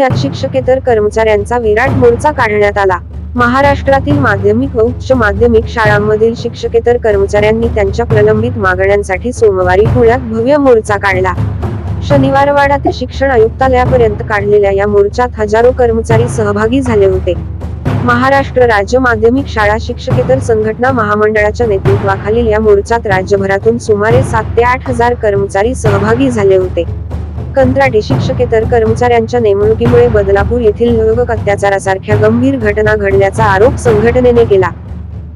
यात शिक्षकेतर कर्मचाऱ्यांचा विराट मोर्चा काढण्यात आला. महाराष्ट्रातील माध्यमिक व उच्च माध्यमिक शाळांमधील शिक्षकेतर कर्मचाऱ्यांनी त्यांच्या प्रलंबित मागण्यांसाठी सोमवारी पुण्यात भव्य मोर्चा काढला. शनिवारवाडा ते शिक्षण आयुक्तालयापर्यंत काढलेल्या या मोर्चात हजारो कर्मचारी सहभागी झाले होते. महाराष्ट्र राज्य माध्यमिक शाळा शिक्षकेतर संघटना महामंडळाच्या नेतृत्वाखालील या मोर्चात राज्यभरातून सुमारे सात ते आठ हजार कर्मचारी सहभागी झाले होते. कंत्राटी शिक्षकेतर कर्मचाऱ्यांच्या नेमणुकीमुळे बदलापूर येथील लैंगिक अत्याचारासारख्या गंभीर घटना घडल्याचा आरोप संघटनेने केला.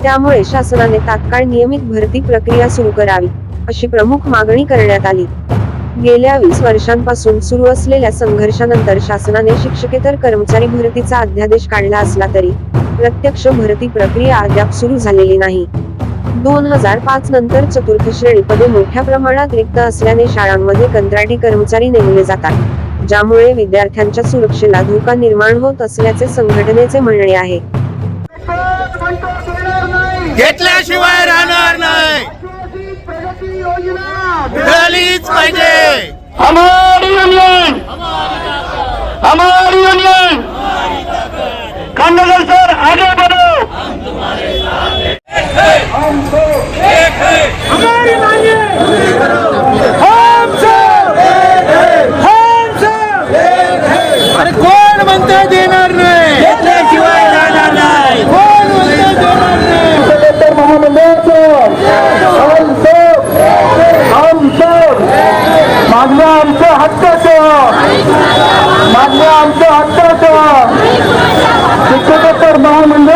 त्यामुळे शासनाने तात्काळ नियमित भरती प्रक्रिया सुरू करावी अशी प्रमुख मागणी करण्यात आली. गेल्या वीस वर्षांपासून सुरू असलेल्या संघर्षानंतर शासनाने शिक्षकेतर कर्मचारी भरतीचा अध्यादेश काढला असला तरी प्रत्यक्ष भरती प्रक्रिया अद्याप सुरू झालेली नाही. दोन हजार पाच नंतर चतुर्थ श्रेणी पदे मोठ्या प्रमाणात रिक्त असल्याने शाळांमध्ये कंत्राटी कर्मचारी नेमले जातात ज्यामुळे विद्यार्थ्यांच्या सुरक्षेला धोका निर्माण होत असल्याचे संघटनेचे म्हणणे आहे. घेतल्याशिवाय राहणार नाही. प्रगती योजना. मिळालीच पाहिजे. हक्काचं मान्य आमचं हक्काचं शिक्षकोत्तर महामंडळ